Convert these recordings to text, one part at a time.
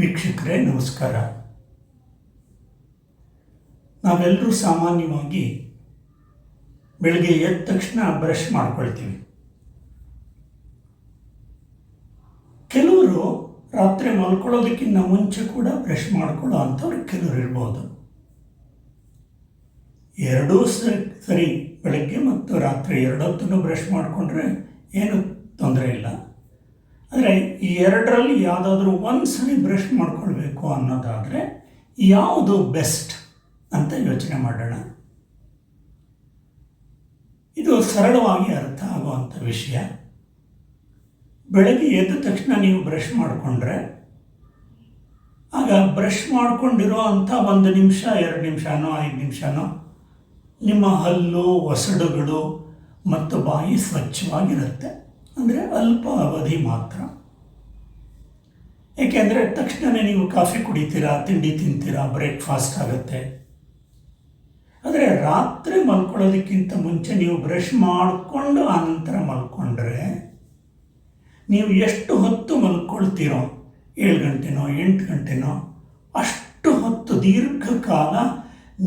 ವೀಕ್ಷಕರೇ, ನಮಸ್ಕಾರ. ನಾವೆಲ್ಲರೂ ಸಾಮಾನ್ಯವಾಗಿ ಬೆಳಗ್ಗೆ ಎದ್ದ ತಕ್ಷಣ ಬ್ರಷ್ ಮಾಡ್ಕೊಳ್ತೀವಿ. ಕೆಲವರು ರಾತ್ರಿ ಮಲ್ಕೊಳ್ಳೋದಕ್ಕಿಂತ ಮುಂಚೆ ಕೂಡ ಬ್ರಷ್ ಮಾಡ್ಕೊಳ್ಳೋ ಅಂಥವ್ರು ಕೆಲವರು ಇರ್ಬೋದು. ಎರಡೂ ಸರಿ ಸರಿ ಬೆಳಗ್ಗೆ ಮತ್ತು ರಾತ್ರಿ ಎರಡೊತ್ತನ್ನು ಬ್ರಷ್ ಮಾಡಿಕೊಂಡ್ರೆ ಏನು ತೊಂದರೆ ಇಲ್ಲ. ಆದರೆ ಈ ಎರಡರಲ್ಲಿ ಯಾವುದಾದ್ರೂ ಒಂದು ಸರಿ ಬ್ರಷ್ ಮಾಡ್ಕೊಳ್ಬೇಕು ಅನ್ನೋದಾದರೆ ಯಾವುದು ಬೆಸ್ಟ್ ಅಂತ ಯೋಚನೆ ಮಾಡೋಣ. ಇದು ಸರಳವಾಗಿ ಅರ್ಥ ಆಗುವಂಥ ವಿಷಯ. ಬೆಳಗ್ಗೆ ಎದ್ದ ತಕ್ಷಣ ನೀವು ಬ್ರಷ್ ಮಾಡಿಕೊಂಡ್ರೆ, ಆಗ ಬ್ರಷ್ ಮಾಡಿಕೊಂಡಿರೋ ಅಂಥ ಒಂದು ನಿಮಿಷ, ಎರಡು ನಿಮಿಷನೋ, ಐದು ನಿಮಿಷನೋ, ನಿಮ್ಮ ಹಲ್ಲು, ಒಸಡುಗಳು ಮತ್ತು ಬಾಯಿ ಸ್ವಚ್ಛವಾಗಿರುತ್ತೆ. ಅಂದರೆ ಅಲ್ಪ ಅವಧಿ ಮಾತ್ರ ಏಕೆಂದರೆ ತಕ್ಷಣವೇ ನೀವು ಕಾಫಿ ಕುಡಿತೀರಾ, ತಿಂಡಿ ತಿಂತೀರಾ ಬ್ರೇಕ್ಫಾಸ್ಟ್ ಆಗುತ್ತೆ. ಆದರೆ ರಾತ್ರಿ ಮಲ್ಕೊಳ್ಳೋದಕ್ಕಿಂತ ಮುಂಚೆ ನೀವು ಬ್ರಷ್ ಮಾಡಿಕೊಂಡು ಆನಂತರ ಮಲ್ಕೊಂಡ್ರೆ ನೀವು ಎಷ್ಟು ಹೊತ್ತು ಮಲ್ಕೊಳ್ತೀರೋ, ಏಳು ಗಂಟೆನೋ, ಎಂಟು ಗಂಟೆನೋ, ಅಷ್ಟು ಹೊತ್ತು ದೀರ್ಘಕಾಲ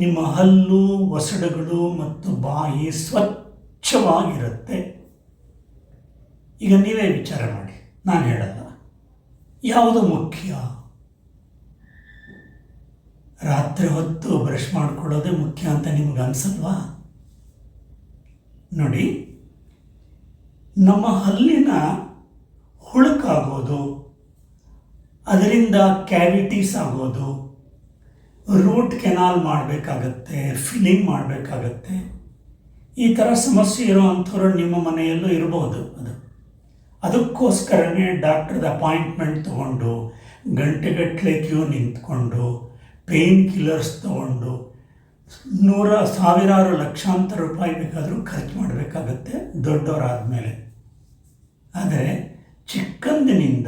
ನಿಮ್ಮ ಹಲ್ಲು, ಒಸಡುಗಳು ಮತ್ತು ಬಾಯಿ ಸ್ವಚ್ಛವಾಗಿರುತ್ತೆ. ಈಗ ನೀವೇ ವಿಚಾರ ಮಾಡಿ. ನಾನು ಹೇಳಲ್ಲ. ಯಾವುದು ಮುಖ್ಯ? ರಾತ್ರಿ ಹೊತ್ತು ಬ್ರಷ್ ಮಾಡ್ಕೊಳ್ಳೋದೇ ಮುಖ್ಯ ಅಂತ ನಿಮ್ಗೆ ಅನ್ಸಲ್ವಾ? ನೋಡಿ, ನಮ್ಮ ಹಲ್ಲಿನ ಹುಳುಕಾಗೋದು, ಅದರಿಂದ ಕ್ಯಾವಿಟೀಸ್ ಆಗೋದು, ರೂಟ್ ಕೆನಾಲ್ ಮಾಡಬೇಕಾಗತ್ತೆ, ಫಿಲ್ಲಿಂಗ್ ಮಾಡಬೇಕಾಗತ್ತೆ, ಈ ಥರ ಸಮಸ್ಯೆ ಇರೋ ಅಂಥವ್ರು ನಿಮ್ಮ ಮನೆಯಲ್ಲೂ ಇರಬಹುದು ಅದು. ಅದಕ್ಕೋಸ್ಕರನೇ ಡಾಕ್ಟ್ರದ ಅಪಾಯಿಂಟ್ಮೆಂಟ್ ತೊಗೊಂಡು ಗಂಟೆಗಟ್ಟಲೆ ಕ್ಯೂ ನಿಂತ್ಕೊಂಡು ಪೇಯ್ನ್ ಕಿಲ್ಲರ್ಸ್ ತೊಗೊಂಡು, ನೂರ ಸಾವಿರಾರು ಲಕ್ಷಾಂತರ ರೂಪಾಯಿ ಬೇಕಾದರೂ ಖರ್ಚು ಮಾಡಬೇಕಾಗತ್ತೆ ದೊಡ್ಡವರಾದ ಮೇಲೆ ಆದರೆ ಚಿಕ್ಕಂದಿನಿಂದ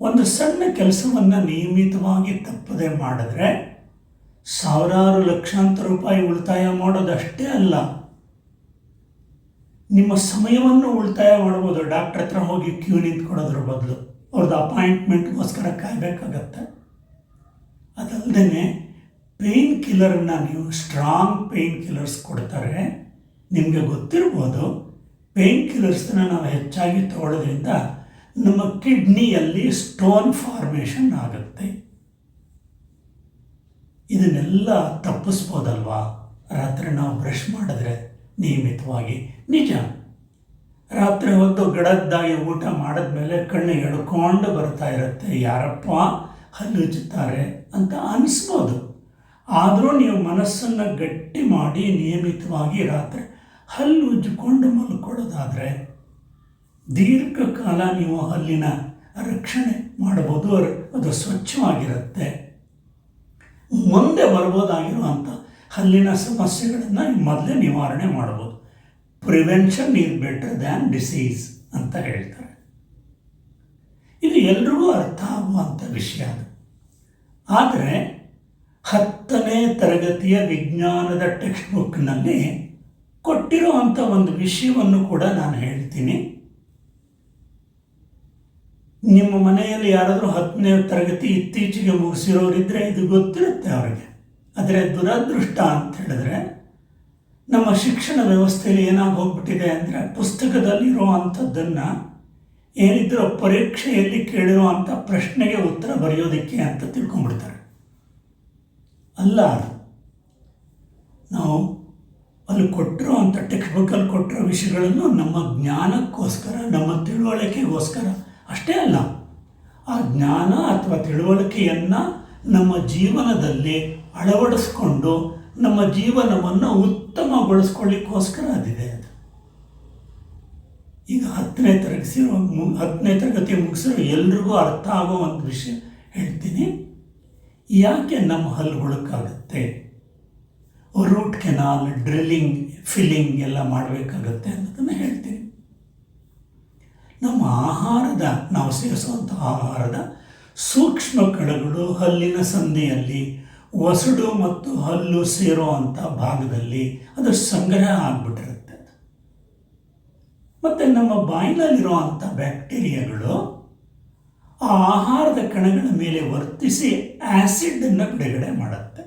ಒಂದು ಸಣ್ಣ ಕೆಲಸವನ್ನು ನಿಯಮಿತವಾಗಿ ತಪ್ಪದೆ ಮಾಡಿದ್ರೆ ಸಾವಿರಾರು ಲಕ್ಷಾಂತರ ರೂಪಾಯಿ ಉಳಿತಾಯ ಮಾಡೋದಷ್ಟೇ ಅಲ್ಲ. ನಿಮ್ಮ ಸಮಯವನ್ನು ಉಳಿತಾಯ ಮಾಡ್ಬೋದು ಡಾಕ್ಟ್ರ್ ಹತ್ರ ಹೋಗಿ ಕ್ಯೂ ನಿಂತ್ಕೊಳ್ಳೋದ್ರ ಬದಲು. ಅವ್ರದ್ದು ಅಪಾಯಿಂಟ್ಮೆಂಟ್ಗೋಸ್ಕರ ಕಾಯಬೇಕಾಗತ್ತೆ. ಅದಲ್ಲದೆ ಪೇಯ್ನ್ ಕಿಲ್ಲರನ್ನ ನೀವು ಸ್ಟ್ರಾಂಗ್ ಪೇಯ್ನ್ ಕಿಲ್ಲರ್ಸ್ ಕೊಡ್ತಾರೆ. ನಿಮಗೆ ಗೊತ್ತಿರ್ಬೋದು ಪೇಯ್ನ್ ಕಿಲ್ಲರ್ಸ್ನ ನಾವು ಹೆಚ್ಚಾಗಿ ತಗೊಳ್ಳೋದ್ರಿಂದ ನಮ್ಮ ಕಿಡ್ನಿಯಲ್ಲಿ ಸ್ಟೋನ್ ಫಾರ್ಮೇಷನ್ ಆಗುತ್ತೆ. ಇದನ್ನೆಲ್ಲ ತಪ್ಪಿಸ್ಬೋದಲ್ವಾ? ರಾತ್ರಿ ನಾವು ಬ್ರಷ್ ಮಾಡಿದ್ರೆ. ನಿಯಮಿತವಾಗಿ. ನಿಜ. ರಾತ್ರಿ ಹೊತ್ತು ಗಡದ್ದಾಗಿ ಊಟ ಮಾಡಿದ ಮೇಲೆ ಕಣ್ಣು ಎಳ್ಕೊಂಡು ಬರ್ತಾ ಇರುತ್ತೆ. ಯಾರಪ್ಪ ಹಲ್ಲುಜ್ಜುತ್ತಾರೆ ಅಂತ ಅನಿಸ್ಬೋದು. ಆದರೂ ನೀವು ಮನಸ್ಸನ್ನು ಗಟ್ಟಿ ಮಾಡಿ ನಿಯಮಿತವಾಗಿ ರಾತ್ರಿ ಹಲ್ಲು ಉಜ್ಜಿಕೊಂಡು ಮಲ್ಕೊಳ್ಳೋದಾದರೆ ದೀರ್ಘಕಾಲ ನೀವು ಹಲ್ಲಿನ ರಕ್ಷಣೆ ಮಾಡಬಹುದು. ಅದು ಸ್ವಚ್ಛವಾಗಿರುತ್ತೆ. ಮುಂದೆ ಬರ್ಬೋದಾಗಿರುವಂಥ ಹಲ್ಲಿನ ಸಮಸ್ಯೆಗಳನ್ನು ಮೊದಲೇ ನಿವಾರಣೆ ಮಾಡ್ಬೋದು. Prevention is better than disease ಅಂತ ಹೇಳ್ತಾರೆ. ಇದು ಎಲ್ರಿಗೂ ಅರ್ಥ ಆಗುವಂಥ ವಿಷಯ ಅದು. ಆದರೆ ಹತ್ತನೇ ತರಗತಿಯ ವಿಜ್ಞಾನದ ಟೆಕ್ಸ್ಟ್ ಬುಕ್ನಲ್ಲಿ ಕೊಟ್ಟಿರುವಂಥ ಒಂದು ವಿಷಯವನ್ನು ಕೂಡ ನಾನು ಹೇಳ್ತೀನಿ. ನಿಮ್ಮ ಮನೆಯಲ್ಲಿ ಯಾರಾದರೂ ಹತ್ತನೇ ತರಗತಿ ಇತ್ತೀಚೆಗೆ ಮುಗಿಸಿರೋರಿದ್ದರೆ ಇದು ಗೊತ್ತಿರುತ್ತೆ ಅವರಿಗೆ. ಆದರೆ ದುರದೃಷ್ಟ ಅಂತ ಹೇಳಿದ್ರೆ ನಮ್ಮ ಶಿಕ್ಷಣ ವ್ಯವಸ್ಥೆಯಲ್ಲಿ ಏನಾಗಿ ಹೋಗ್ಬಿಟ್ಟಿದೆ ಅಂದರೆ ಪುಸ್ತಕದಲ್ಲಿರೋ ಅಂಥದ್ದನ್ನು ಏನಿದ್ರೂ ಪರೀಕ್ಷೆಯಲ್ಲಿ ಕೇಳಿರೋ ಅಂಥ ಪ್ರಶ್ನೆಗೆ ಉತ್ತರ ಬರೆಯೋದಕ್ಕೆ ಅಂತ ತಿಳ್ಕೊಂಡ್ಬಿಡ್ತಾರೆ. ಅಲ್ಲ ನಾವು ಅಲ್ಲಿ ಕೊಟ್ಟಿರೋ ಅಂಥ ಟೆಕ್ಸ್ಟ್ ಬುಕ್ಕಲ್ಲಿ ಕೊಟ್ಟಿರೋ ವಿಷಯಗಳನ್ನು ನಮ್ಮ ಜ್ಞಾನಕ್ಕೋಸ್ಕರ, ನಮ್ಮ ತಿಳುವಳಿಕೆಗೋಸ್ಕರ ಅಷ್ಟೇ ಅಲ್ಲ. ಆ ಜ್ಞಾನ ಅಥವಾ ತಿಳುವಳಿಕೆಯನ್ನು ನಮ್ಮ ಜೀವನದಲ್ಲಿ ಅಳವಡಿಸ್ಕೊಂಡು ನಮ್ಮ ಜೀವನವನ್ನು ಉತ್ತಮಗೊಳಿಸ್ಕೊಳ್ಳಿಕ್ಕೋಸ್ಕರ ಅದಿದೆ ಅದು. ಈಗ ಹತ್ತನೇ ತರಗತಿ ಹತ್ತನೇ ತರಗತಿ ಮುಗಿಸಿರೋ ಎಲ್ರಿಗೂ ಅರ್ಥ ಆಗೋ ಒಂದು ವಿಷಯ ಹೇಳ್ತೀನಿ. ಯಾಕೆ ನಮ್ಮ ಹಲ್ಲು ಹುಳುಕಾಗುತ್ತೆ? ರೂಟ್ ಕೆನಾಲ್ ಡ್ರಿಲ್ಲಿಂಗ್ ಫಿಲ್ಲಿಂಗ್ ಎಲ್ಲ ಮಾಡಬೇಕಾಗತ್ತೆ ಅನ್ನೋದನ್ನು ಹೇಳ್ತೀನಿ. ನಮ್ಮ ಆಹಾರದ, ನಾವು ಸೇವಿಸುವಂಥ ಆಹಾರದ ಸೂಕ್ಷ್ಮ ಕಣಗಳು ಹಲ್ಲಿನ ಸಂಧಿಯಲ್ಲಿ ಒಸಡು ಮತ್ತು ಹಲ್ಲು ಸೇರೋ ಅಂಥ ಭಾಗದಲ್ಲಿ ಅದು ಸಂಗ್ರಹ ಆಗಿಬಿಟ್ಟಿರುತ್ತೆ. ಮತ್ತು ನಮ್ಮ ಬಾಯಿನಲ್ಲಿರೋ ಅಂಥ ಬ್ಯಾಕ್ಟೀರಿಯಾಗಳು ಆ ಆಹಾರದ ಕಣಗಳ ಮೇಲೆ ವರ್ತಿಸಿ ಆ್ಯಸಿಡನ್ನು ಬಿಡುಗಡೆ ಮಾಡುತ್ತೆ.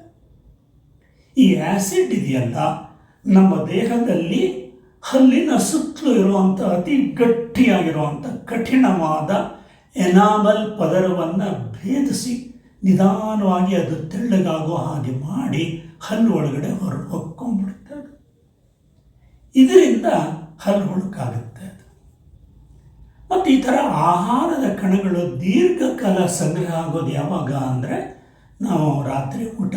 ಈ ಆ್ಯಸಿಡ್ ಇದೆಯಲ್ಲ, ನಮ್ಮ ದೇಹದಲ್ಲಿ ಹಲ್ಲಿನ ಸುತ್ತಲೂ ಇರುವಂಥ ಅತಿ ಗಟ್ಟಿಯಾಗಿರುವಂಥ ಕಠಿಣವಾದ ಎನಾಮಲ್ ಪದರವನ್ನು ಭೇದಿಸಿ ನಿಧಾನವಾಗಿ ಅದು ತೆಳ್ಳಗಾಗೋ ಹಾಗೆ ಮಾಡಿ ಹಲ್ಲು ಒಳಗಡೆ ಹೊರ ಹೊಕ್ಕೊಂಡ್ಬಿಡುತ್ತೆ ಇದರಿಂದ ಹಲ್ಲು ಹುಳುಕಾಗುತ್ತೆ ಅದು. ಮತ್ತು ಈ ಥರ ಆಹಾರದ ಕಣಗಳು ದೀರ್ಘಕಾಲ ಸಂಗ್ರಹ ಆಗೋದು ಯಾವಾಗ ಅಂದರೆ ನಾವು ರಾತ್ರಿ ಊಟ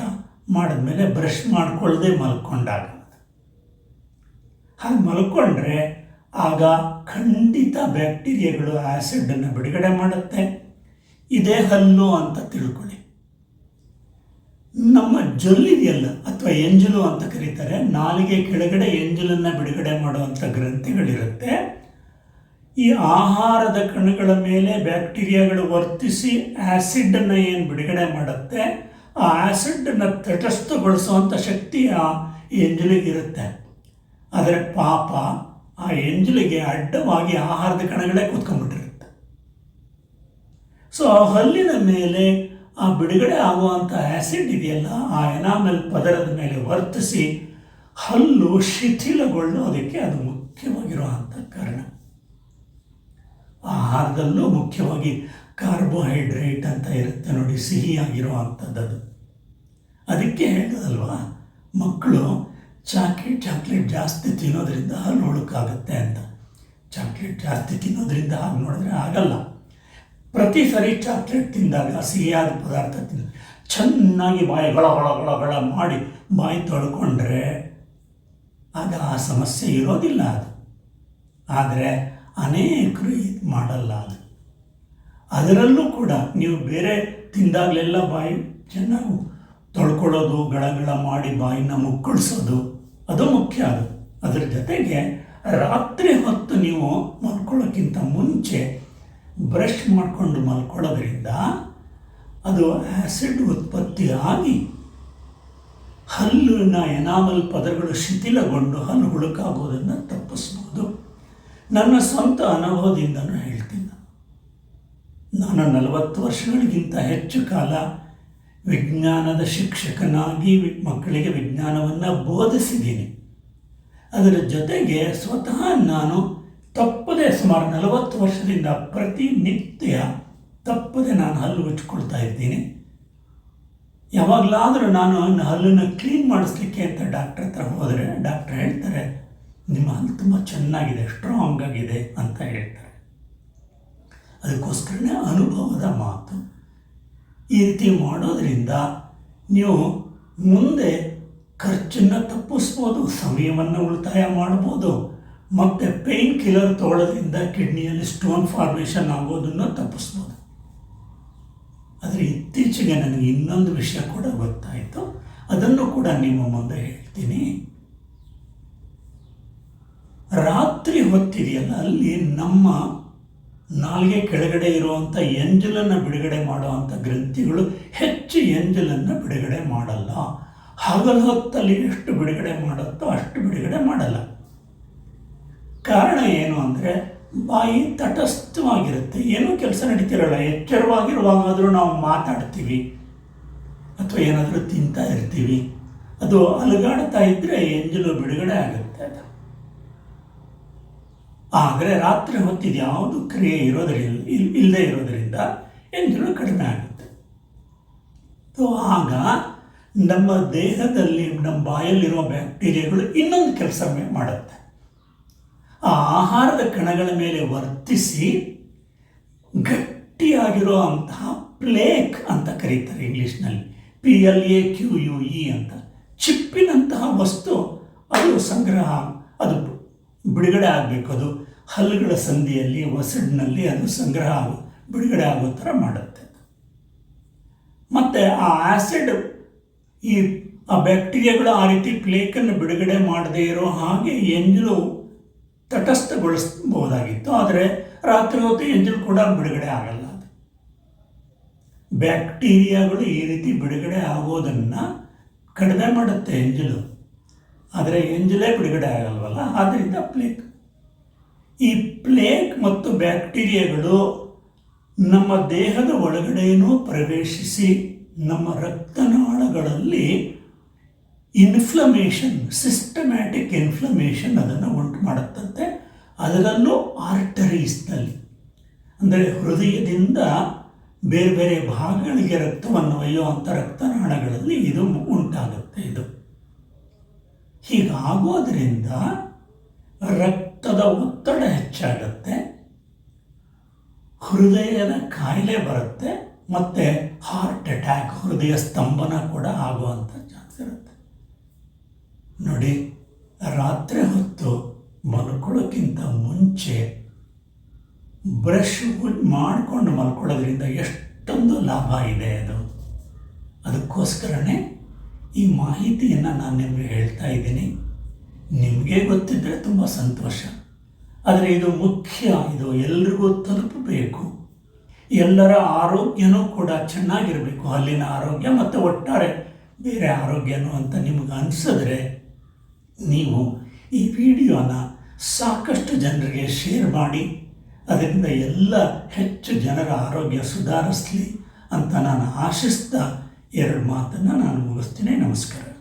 ಮಾಡಿದ್ಮೇಲೆ ಬ್ರಷ್ ಮಾಡಿಕೊಳ್ಳದೆ ಮಲ್ಕೊಂಡಾಗ. ಹಾಗೆ ಮಲ್ಕೊಂಡ್ರೆ ಆಗ ಖಂಡಿತ ಬ್ಯಾಕ್ಟೀರಿಯಾಗಳು ಆ್ಯಸಿಡನ್ನು ಬಿಡುಗಡೆ ಮಾಡುತ್ತೆ. ಇದೇ ಹಲ್ಲು ಅಂತ ತಿಳ್ಕೊಳ್ಳಿ. ನಮ್ಮ ಜೊಲ್ಲಿದೆಯಲ್ಲ ಅಥವಾ ಎಂಜಲು ಅಂತ ಕರೀತಾರೆ. ನಾಲಿಗೆ ಕೆಳಗಡೆ ಎಂಜಲನ್ನು ಬಿಡುಗಡೆ ಮಾಡುವಂಥ ಗ್ರಂಥಿಗಳಿರುತ್ತೆ. ಈ ಆಹಾರದ ಕಣಗಳ ಮೇಲೆ ಬ್ಯಾಕ್ಟೀರಿಯಾಗಳು ವರ್ತಿಸಿ ಆ್ಯಸಿಡನ್ನು ಏನು ಬಿಡುಗಡೆ ಮಾಡುತ್ತೆ? ಆ ಆ್ಯಸಿಡನ್ನು ತಟಸ್ಥಗೊಳಿಸುವಂಥ ಶಕ್ತಿ ಆ ಎಂಜಲಿಗಿರುತ್ತೆ ಆದರೆ ಪಾಪ ಆ ಎಂಜಲಿಗೆ ಅಡ್ಡವಾಗಿ ಆಹಾರದ ಕಣಗಳೇ ಕೂತ್ಕೊಂಡ್ಬಿಟ್ಟಿರುತ್ತೆ. ಸೊ ಆ ಹಲ್ಲಿನ ಮೇಲೆ ಆ ಬಿಡುಗಡೆ ಆಗುವಂಥ ಆ್ಯಸಿಡ್ ಇದೆಯಲ್ಲ, ಆ ಎನಾಮೆಲ್ ಪದರದ ಮೇಲೆ ವರ್ತಿಸಿ ಹಲ್ಲು ಶಿಥಿಲಗೊಳ್ಳೋದಕ್ಕೆ ಅದು ಮುಖ್ಯವಾಗಿರುವಂಥ ಕಾರಣ. ಆಹಾರದಲ್ಲೂ ಮುಖ್ಯವಾಗಿ ಕಾರ್ಬೋಹೈಡ್ರೇಟ್ ಅಂತ ಇರುತ್ತೆ ನೋಡಿ ಸಿಹಿಯಾಗಿರುವಂಥದ್ದು ಅದು ಅದಕ್ಕೆ ಹೇಳೋದಲ್ವಾ, ಮಕ್ಕಳು ಚಾಕ್ಲೇಟ್ ಚಾಕ್ಲೇಟ್ ಜಾಸ್ತಿ ತಿನ್ನೋದ್ರಿಂದ ಹಾಲು ನೋಡೋಕ್ಕಾಗತ್ತೆ ಅಂತ. ಚಾಕ್ಲೇಟ್ ಜಾಸ್ತಿ ತಿನ್ನೋದ್ರಿಂದ ಹಾಲು ನೋಡಿದ್ರೆ ಆಗಲ್ಲ. ಪ್ರತಿ ಸರಿ ಚಾಕ್ಲೇಟ್ ತಿಂದಾಗ ಸಿಹಿಯಾದ ಪದಾರ್ಥ ತಿಂದ ಚೆನ್ನಾಗಿ ಬಾಯಿ ಗಳ ಗಳ ಮಾಡಿ ಬಾಯಿ ತೊಳ್ಕೊಂಡ್ರೆ ಆಗ ಆ ಸಮಸ್ಯೆ ಇರೋದಿಲ್ಲ ಅದು. ಆದರೆ ಅನೇಕರು ಇದು ಮಾಡಲ್ಲ ಅದು. ಅದರಲ್ಲೂ ಕೂಡ ನೀವು ಬೇರೆ ತಿಂದಾಗಲೆಲ್ಲ ಬಾಯಿ ಚೆನ್ನಾಗಿ ತೊಳ್ಕೊಳ್ಳೋದು ಗಳಗಳ ಮಾಡಿ ಬಾಯಿನ ಮುಕ್ಕಳಿಸೋದು, ಅದು ಮುಖ್ಯ ಅದು. ಅದರ ಜೊತೆಗೆ ರಾತ್ರಿ ಹೊತ್ತು ನೀವು ಮಲ್ಕೊಳ್ಳೋಕ್ಕಿಂತ ಮುಂಚೆ ಬ್ರಷ್ ಮಾಡಿಕೊಂಡು ಮಲ್ಕೊಳ್ಳೋದ್ರಿಂದ ಅದು ಆ್ಯಸಿಡ್ ಉತ್ಪತ್ತಿ ಆಗಿ ಹಲ್ಲಿನ ಎನಾಮಲ್ ಪದಗಳು ಶಿಥಿಲಗೊಂಡು ಹಲ್ಲು ಹುಳುಕಾಗೋದನ್ನು ತಪ್ಪಿಸ್ಬೋದು. ನನ್ನ ಸ್ವಂತ ಅನುಭವದಿಂದನೂ ಹೇಳ್ತೀನಿ. ನಾನು ನಲವತ್ತು ವರ್ಷಗಳಿಗಿಂತ ಹೆಚ್ಚು ಕಾಲ ವಿಜ್ಞಾನದ ಶಿಕ್ಷಕನಾಗಿ ಮಕ್ಕಳಿಗೆ ವಿಜ್ಞಾನವನ್ನು ಬೋಧಿಸಿದ್ದೀನಿ. ಅದರ ಜೊತೆಗೆ ಸ್ವತಃ ನಾನು ತಪ್ಪದೆ ಸುಮಾರು ನಲವತ್ತು ವರ್ಷದಿಂದ ಪ್ರತಿನಿತ್ಯ ತಪ್ಪದೆ ನಾನು ಹಲ್ಲು ಉಚ್ಕೊಳ್ತಾ ಇದ್ದೀನಿ. ಯಾವಾಗಲಾದರೂ ನಾನು ಹಲ್ಲನ್ನು ಕ್ಲೀನ್ ಮಾಡಿಸ್ಲಿಕ್ಕೆ ಅಂತ ಡಾಕ್ಟ್ರ್ ಹತ್ರ ಹೋದರೆ, ಡಾಕ್ಟ್ರ್ ಹೇಳ್ತಾರೆ, ನಿಮ್ಮ ಹಲ್ಲು ತುಂಬ ಚೆನ್ನಾಗಿದೆ ಸ್ಟ್ರಾಂಗ್ ಆಗಿದೆ ಅಂತ ಹೇಳ್ತಾರೆ. ಅದಕ್ಕೋಸ್ಕರನೇ ಅನುಭವದ ಮಾತು. ಈ ರೀತಿ ಮಾಡೋದರಿಂದ ನೀವು ಮುಂದೆ ಖರ್ಚನ್ನು ತಪ್ಪಿಸ್ಬೋದು, ಸಮಯವನ್ನು ಉಳಿತಾಯ ಮಾಡ್ಬೋದು, ಮತ್ತು ಪೇಯ್ನ್ ಕಿಲ್ಲರ್ ತೊಗೊಳ್ಳೋದ್ರಿಂದ ಕಿಡ್ನಿಯಲ್ಲಿ ಸ್ಟೋನ್ ಫಾರ್ಮೇಷನ್ ಆಗೋದನ್ನು ತಪ್ಪಿಸ್ಬೋದು. ಆದರೆ ಇತ್ತೀಚೆಗೆ ನನಗೆ ಇನ್ನೊಂದು ವಿಷಯ ಕೂಡ ಗೊತ್ತಾಯಿತು. ಅದನ್ನು ಕೂಡ ನಿಮ್ಮ ಮುಂದೆ ಹೇಳ್ತೀನಿ. ರಾತ್ರಿ ಹೊತ್ತಿದೆಯಲ್ಲ, ಅಲ್ಲಿ ನಮ್ಮ ನಾಲ್ಗೆ ಕೆಳಗಡೆ ಇರುವಂಥ ಎಂಜಲನ್ನು ಬಿಡುಗಡೆ ಮಾಡುವಂಥ ಗ್ರಂಥಿಗಳು ಹೆಚ್ಚು ಎಂಜಲನ್ನು ಬಿಡುಗಡೆ ಮಾಡಲ್ಲ. ಹಗಲು ಹೊತ್ತಲ್ಲಿ ಎಷ್ಟು ಬಿಡುಗಡೆ ಮಾಡುತ್ತೋ ಅಷ್ಟು ಬಿಡುಗಡೆ ಮಾಡಲ್ಲ. ಕಾರಣ ಏನು ಅಂದರೆ ಬಾಯಿ ತಟಸ್ಥವಾಗಿರುತ್ತೆ. ಏನೂ ಕೆಲಸ ನಡೀತಿರಲ್ಲ, ಎಚ್ಚರವಾಗಿರುವಾಗಾದರೂ ನಾವು ಮಾತಾಡ್ತೀವಿ. ಅಥವಾ ಏನಾದರೂ ತಿಂತಾ ಇರ್ತೀವಿ. ಅದು ಅಲುಗಾಡ್ತಾ ಇದ್ದರೆ ಎಂಜಲು ಬಿಡುಗಡೆ ಆಗುತ್ತೆ ಅದು. ಆದರೆ ರಾತ್ರಿ ಹೊತ್ತಿದ್ದು ಯಾವುದು ಕ್ರಿಯೆ ಇರೋದರಿಂದ ಇಲ್ ಇಲ್ಲದೆ ಇರೋದರಿಂದ ಎಂಜಲು ಕಡಿಮೆ ಆಗುತ್ತೆ. ಸೊ, ಆಗ ನಮ್ಮ ದೇಹದಲ್ಲಿ, ನಮ್ಮ ಬಾಯಲ್ಲಿರುವ ಬ್ಯಾಕ್ಟೀರಿಯಾಗಳು ಇನ್ನೊಂದು ಕೆಲಸ ಮಾಡುತ್ತೆ. ಆ ಆಹಾರದ ಕಣಗಳ ಮೇಲೆ ವರ್ತಿಸಿ ಗಟ್ಟಿಯಾಗಿರೋ ಅಂತಹ ಪ್ಲೇಕ್ ಅಂತ ಕರೀತಾರೆ ಇಂಗ್ಲೀಷ್ನಲ್ಲಿ. P L A Q U E ಅಂತ. ಚಿಪ್ಪಿನಂತಹ ವಸ್ತು ಅದು ಸಂಗ್ರಹ ಅದು ಬಿಡುಗಡೆ ಆಗಬೇಕು ಅದು. ಹಲ್ಲುಗಳ ಸಂಧಿಯಲ್ಲಿ ಒಸಡಿನಲ್ಲಿ ಅದು ಸಂಗ್ರಹ ಆಗೋ, ಬಿಡುಗಡೆ ಆಗೋ ಥರ ಮಾಡುತ್ತೆ. ಮತ್ತು ಆ ಆ್ಯಸಿಡ್ ಈ, ಆ ಬ್ಯಾಕ್ಟೀರಿಯಾಗಳು ಆ ರೀತಿ ಪ್ಲೇಕನ್ನು ಬಿಡುಗಡೆ ಮಾಡದೇ ಇರೋ ಹಾಗೆ ಎಂಜಲು ತಟಸ್ಥಗೊಳಿಸ್ಬೋದಾಗಿತ್ತು ಆದರೆ ರಾತ್ರಿ ಹೊತ್ತು ಎಂಜಲು ಕೂಡ ಬಿಡುಗಡೆ ಆಗಲ್ಲ ಬ್ಯಾಕ್ಟೀರಿಯಾಗಳು ಈ ರೀತಿ ಬಿಡುಗಡೆ ಆಗೋದನ್ನು ಕಡಿಮೆ ಮಾಡುತ್ತೆ ಎಂಜಲು. ಆದರೆ ಎಂಜಲೇ ಬಿಡುಗಡೆ ಆಗಲ್ವಲ್ಲ? ಆದ್ದರಿಂದ ಪ್ಲೇಕ್. ಈ ಪ್ಲೇಕ್ ಮತ್ತು ಬ್ಯಾಕ್ಟೀರಿಯಾಗಳು ನಮ್ಮ ದೇಹದ ಒಳಗಡೆಯೂ ಪ್ರವೇಶಿಸಿ ನಮ್ಮ ರಕ್ತನಾಳಗಳಲ್ಲಿ ಇನ್ಫ್ಲಮೇಷನ್ ಸಿಸ್ಟಮ್ಯಾಟಿಕ್ ಇನ್ಫ್ಲಮೇಷನ್ ಅದನ್ನು ಉಂಟು ಮಾಡುತ್ತಂತೆ. ಅದರಲ್ಲೂ ಆರ್ಟರೀಸ್ನಲ್ಲಿ ಅಂದರೆ ಹೃದಯದಿಂದ ಬೇರೆ ಬೇರೆ ಭಾಗಗಳಿಗೆ ರಕ್ತವನ್ನು ಒಯ್ಯುವಂಥ ರಕ್ತನಾಳಗಳಲ್ಲಿ ಇದು ಉಂಟಾಗುತ್ತೆ ಇದು. ಹೀಗಾಗೋದ್ರಿಂದ ರಕ್ತದ ಒತ್ತಡ ಹೆಚ್ಚಾಗುತ್ತೆ, ಹೃದಯದ ಕಾಯಿಲೆ ಬರುತ್ತೆ, ಮತ್ತು ಹಾರ್ಟ್ ಅಟ್ಯಾಕ್ ಹೃದಯ ಸ್ತಂಭನ ಕೂಡ ಆಗುವಂಥ ಚಾನ್ಸ್ ಇರುತ್ತೆ. ನೋಡಿ, ರಾತ್ರಿ ಹೊತ್ತು ಮಲ್ಕೊಳ್ಳೋಕ್ಕಿಂತ ಮುಂಚೆ ಬ್ರಷ್ ಮಾಡಿಕೊಂಡು ಮಲ್ಕೊಳ್ಳೋದ್ರಿಂದ ಎಷ್ಟೊಂದು ಲಾಭ ಇದೆ ಅದು. ಅದಕ್ಕೋಸ್ಕರನೇ ಈ ಮಾಹಿತಿಯನ್ನು ನಾನು ನಿಮಗೆ ಹೇಳ್ತಾ ಇದ್ದೀನಿ. ನಿಮಗೆ ಗೊತ್ತಿದ್ದರೆ ತುಂಬ ಸಂತೋಷ. ಆದರೆ ಇದು ಮುಖ್ಯ, ಇದು ಎಲ್ರಿಗೂ ತಲುಪಬೇಕು. ಎಲ್ಲರ ಆರೋಗ್ಯನೂ ಕೂಡ ಚೆನ್ನಾಗಿರಬೇಕು. ಅಲ್ಲಿನ ಆರೋಗ್ಯ ಮತ್ತು ಒಟ್ಟಾರೆ ಬೇರೆ ಆರೋಗ್ಯನೂ ಅಂತ ನಿಮಗೆ ಅನಿಸಿದ್ರೆ ನೀವು ಈ ವಿಡಿಯೋನ ಸಾಕಷ್ಟು ಜನರಿಗೆ ಶೇರ್ ಮಾಡಿ, ಅದರಿಂದ ಎಲ್ಲ ಹೆಚ್ಚು ಜನರ ಆರೋಗ್ಯ ಸುಧಾರಿಸಲಿ ಅಂತ ನಾನು ಆಶಿಸ್ತಾ ಎರಡು ಮಾತನ್ನು ನಾನು ಮುಗಿಸ್ತೇನೆ. ನಮಸ್ಕಾರ.